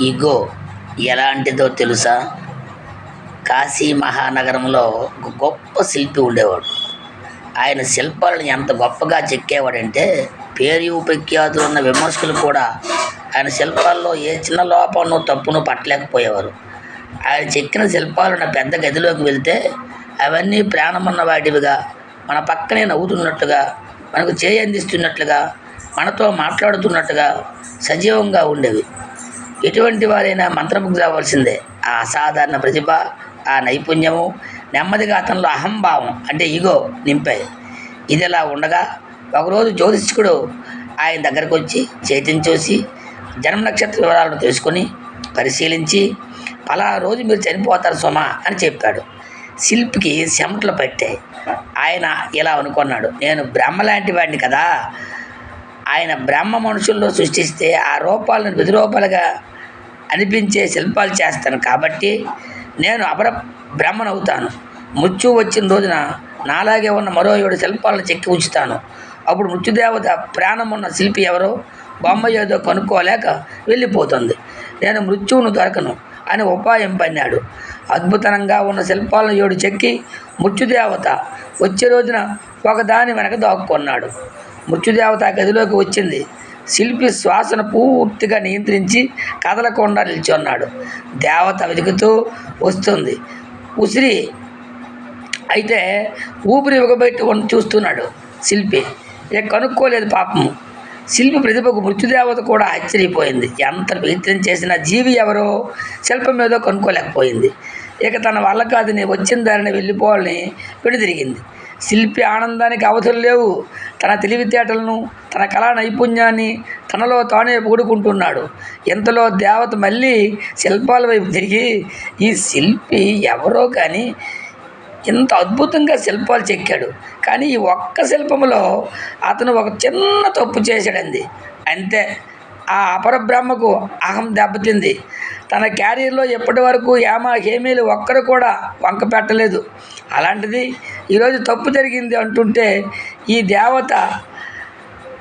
ఇగో ఎలాంటిదో తెలుసా? కాశీ మహానగరంలో ఒక గొప్ప శిల్పి ఉండేవాడు. ఆయన శిల్పాలను ఎంత గొప్పగా చెక్కేవాడంటే పేరు ప్రఖ్యాతులు ఉన్న విమర్శకులు కూడా ఆయన శిల్పాల్లో ఏ చిన్న లోపంను తప్పును పట్టలేకపోయేవారు. ఆయన చెక్కిన శిల్పాలను పెద్ద గదిలోకి వెళ్తే అవన్నీ ప్రాణమున్న వాటివిగా మన పక్కనే నవ్వుతున్నట్టుగా మనకు చేయి అందిస్తున్నట్లుగా మనతో మాట్లాడుతున్నట్టుగా సజీవంగా ఉండేవి. ఎటువంటి వారైనా మంత్రముగ్ధ అవ్వాల్సిందే ఆ అసాధారణ ప్రతిభ ఆ నైపుణ్యము నెమ్మదిగా అతనిలో అహంభావం అంటే ఇగో నింపాయి. ఇదిలా ఉండగా ఒకరోజు జ్యోతిష్కుడు ఆయన దగ్గరకు వచ్చి చేతిని చూసి జన్మ నక్షత్ర వివరాలను తెలుసుకొని పరిశీలించి పలా రోజు మీరు చనిపోతారు సుమా అని చెప్పాడు. శిల్పికి చెమటలు పట్టాయి. ఆయన ఇలా అనుకున్నాడు నేను బ్రహ్మ లాంటి వాడిని కదా ఆయన బ్రహ్మ మనుషుల్లో సృష్టిస్తే ఆ రూపాలను విధిరూపాలుగా అనిపించే శిల్పాలు చేస్తాను. కాబట్టి నేను అపర బ్రహ్మనవుతాను. మృత్యు వచ్చిన రోజున నాలాగే ఉన్న మరో ఏడు శిల్పాలను చెక్కి ఉంచుతాను. అప్పుడు మృత్యుదేవత ప్రాణం ఉన్న శిల్పి ఎవరో బొమ్మ ఏదో కనుక్కోలేక వెళ్ళిపోతుంది. నేను మృత్యువును దొరకను అని ఉపాయం పన్నాడు. అద్భుతంగా ఉన్న శిల్పాలను ఏడు చెక్కి మృత్యుదేవత వచ్చే రోజున ఒకదాని వెనక దాక్కున్నాడు. మృత్యుదేవత గదిలోకి వచ్చింది. శిల్పి శ్వాసను పూర్తిగా నియంత్రించి కదలకుండా నిల్చున్నాడు. దేవత వెతుకుతూ వస్తుంది. ఉసిరి అయితే ఊపిరి ఇవ్వబెట్టి చూస్తున్నాడు శిల్పి. ఇక కనుక్కోలేదు పాపం శిల్పి ప్రతిభకు మృత్యుదేవత కూడా ఆశ్చర్యపోయింది. ఎంత ప్రయత్నం చేసిన జీవి ఎవరో శిల్పం ఏదో కనుక్కోలేకపోయింది. ఇక తన వల్ల కాదు నేను వచ్చిన దారిని వెళ్ళిపోవాలని వెనుదిరిగింది శిల్పి ఆనందానికి అవధులు లేవు. తన తెలివితేటలను తన కళా నైపుణ్యాన్ని తనలో తానే పొగుడుకుంటున్నాడు. ఇంతలో దేవత మళ్ళీ శిల్పాల వైపు తిరిగి ఈ శిల్పి ఎవరో కానీ ఇంత అద్భుతంగా శిల్పాలు చెక్కాడు. కానీ ఈ ఒక్క శిల్పంలో అతను ఒక చిన్న తప్పు చేశాడంది అంతే. ఆ అపరబ్రహ్మకు అహం దెబ్బతింది. తన క్యారియర్లో ఎప్పటి వరకు ఏమా హేమీలు ఒక్కరు కూడా వంక పెట్టలేదు. అలాంటిది ఈరోజు తప్పు జరిగింది అంటుంటే ఈ దేవత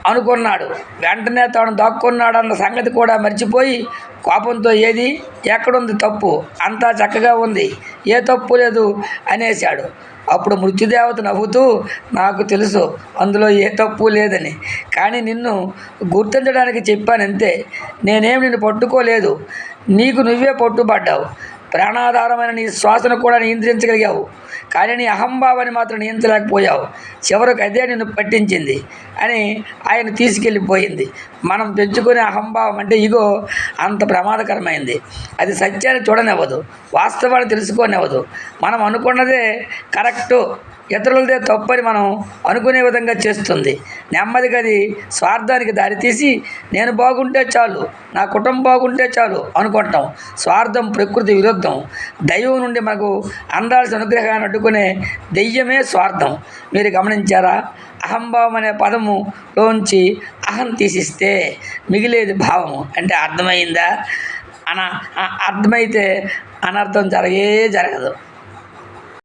అనుకున్నాడు. వెంటనే తాను దాక్కున్నాడన్న సంగతి కూడా మర్చిపోయి కోపంతో ఏది? ఎక్కడుంది తప్పు? అంతా చక్కగా ఉంది. ఏ తప్పు లేదు అనేశాడు. అప్పుడు మృత్యుదేవత నవ్వుతూ నాకు తెలుసు అందులో ఏ తప్పు లేదని. కానీ నిన్ను గుర్తించడానికి చెప్పానంతే. నేనేం నిన్ను పట్టుకోలేదు. నీకు నువ్వే పట్టుబడ్డావు. ప్రాణాధారమైన నీ శ్వాసను కూడా నియంత్రించగలిగావు. కానీ నీ అహంభావాన్ని మాత్రం నియంత్రించలేకపోయావు. చివరికి అదే నిన్ను పట్టించింది అని ఆయన తీసుకెళ్ళిపోయింది. మనం పెంచుకునే అహంభావం అంటే ఇగో అంత ప్రమాదకరమైంది. అది సత్యాన్ని చూడనివ్వదు. వాస్తవాన్ని తెలుసుకోనివ్వదు. మనం అనుకున్నదే కరెక్టు. ఇతరులదే తప్పని మనం అనుకునే విధంగా చేస్తుంది. నెమ్మదిగా అది స్వార్థానికి దారితీసి నేను బాగుంటే చాలు నా కుటుంబం బాగుంటే చాలు అనుకుంటాం స్వార్థం ప్రకృతి విరుద్ధం. దైవం నుండి మనకు అందాల్సిన అనుగ్రహాన్ని అడ్డుకునే దెయ్యమే స్వార్థం. మీరు గమనించారా? అహంభావం అనే పదములోంచి అహం తీసిస్తే మిగిలేది భావము. అంటే అర్థమైందా? అన అర్థమైతే అనర్థం జరగే జరగదు.